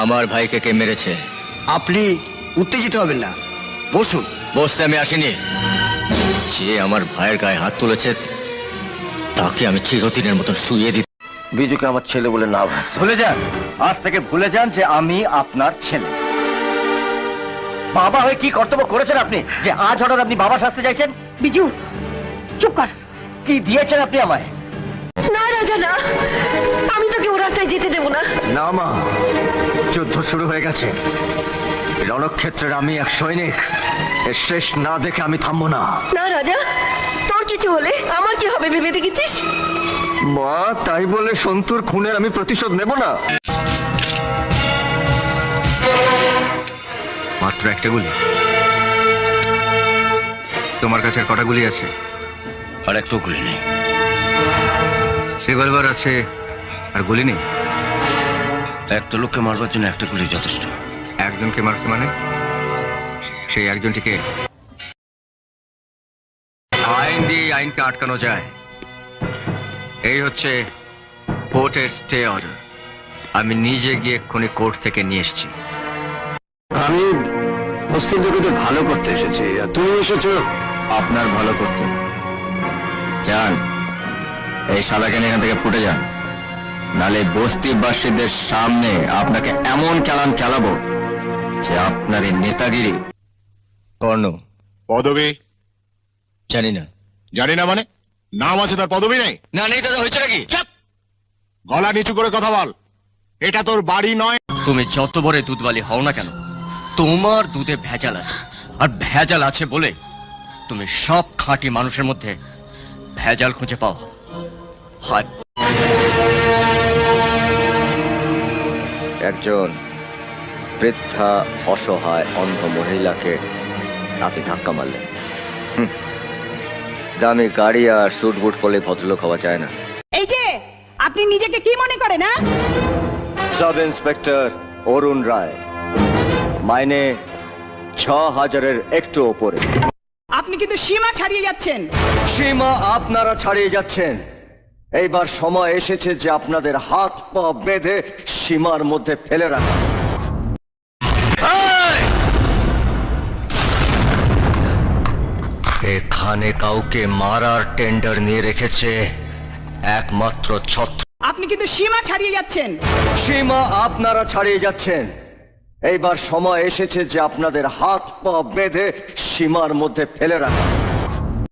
আমার ভাইকে কে মেরেছে? আপনি উত্তেজিত হবেন না। বসুন। বসতে আমি আসিনি। যে আমার ভাইয়ের গায়ে হাত তুলেছে তাকে আমি চিরদিনের মতন শুয়ে দিই বিজুকে আমার ছেলে বলে না ভাব ভুলে যান। আজ থেকে ভুলে যান যে আমি আপনার ছেলে। বাবা হয়ে কি কর্তব্য করেছেন আপনি? যে আজ হঠাৎ আপনি বাবা শাস্তি চাইছেন? বিজু চুপ কর। কি দিয়েছেন আপনি আমায়? না রাজা না। আমি তোকে ও রাস্তায় যেতে দেবো না। না মা। যুদ্ধ শুরু হয়ে গেছে। রণক্ষেত্রের আমি এক সৈনিক। এর শেষ না দেখে আমি থামবো না। না রাজা তোর কিছু হলে আমার কি হবে ভেবে দেখেছিস? মা তাই বলে সন্তুর খুনের আমি প্রতিশোধ নেব না। মাত্র একটা গুলি। তোমার কাছে আর কটা গুলি আছে? আর একটু গুলি নেই। রিভলভার আছে আর গুলি নেই? একটা লোককে মারবার জন্য একটা গুলি যথেষ্ট। একজনকে মারতে মানে? সেই একজনটিকে? আইন দিয়ে আইনকে আটকানো যায়। এই হচ্ছে কোর্টের স্টে অর্ডার। আমি নিজে গিয়ে এক্ষুনি কোর্ট থেকে নিয়ে এসেছি। আমি বস্তির জগতে ভালো করতে এসেছি। আর তুমি এসেছ? আপনার ভালো করতে। যান। এই শালাকে নিয়ে এখান থেকে ফুটে যান। নালে বস্তিবাসীদের সামনে আপনাকে এমন চালান চালাবো যে আপনার এই নেতাগিরি। কর্ণ পদবী। জানি না। জানি না মানে? নাম আছে তার পদবী নেই? না নেই দাদা হয়েছে নাকি? গলা নিচু করে কথা বল। এটা তোর বাড়ি নয়। তুমি যত বড় দুধবালি হও না কেন তোমার দুধে ভেজাল আছে। আর ভেজাল আছে বলে তুমি সব খাঁটি মানুষের মধ্যে ভেজাল খুঁজে পাও। হয়। একজন বৃদ্ধা অসহায় অন্ধ মহিলাকে আপনি ধাক্কা মারলেন। দামি গাড়ি আর স্যুট বুট করলে ভদ্রলোক হওয়া যায় না। এই যে আপনি নিজেকে কি মনে করেন হ্যাঁ? সাব ইন্সপেক্টর অরুণ রায় মাইনে ছ হাজারের একটু ওপরে। আপনি কিন্তু সীমা ছাড়িয়ে যাচ্ছেন। সীমা আপনারা ছাড়িয়ে যাচ্ছেন। এইবার সময় এসেছে যে আপনাদের হাত পা বেঁধে সীমার মধ্যে ফেলে রাখা। এখানে কাউকে মারার টেন্ডার নিয়ে রেখেছে একমাত্র ছত্র। আপনি কিন্তু সীমা ছাড়িয়ে যাচ্ছেন। সীমা আপনারা ছাড়িয়ে যাচ্ছেন। এইবার সময় এসেছে যে আপনাদের হাত পা বেঁধে সীমার মধ্যে ফেলে রাখা।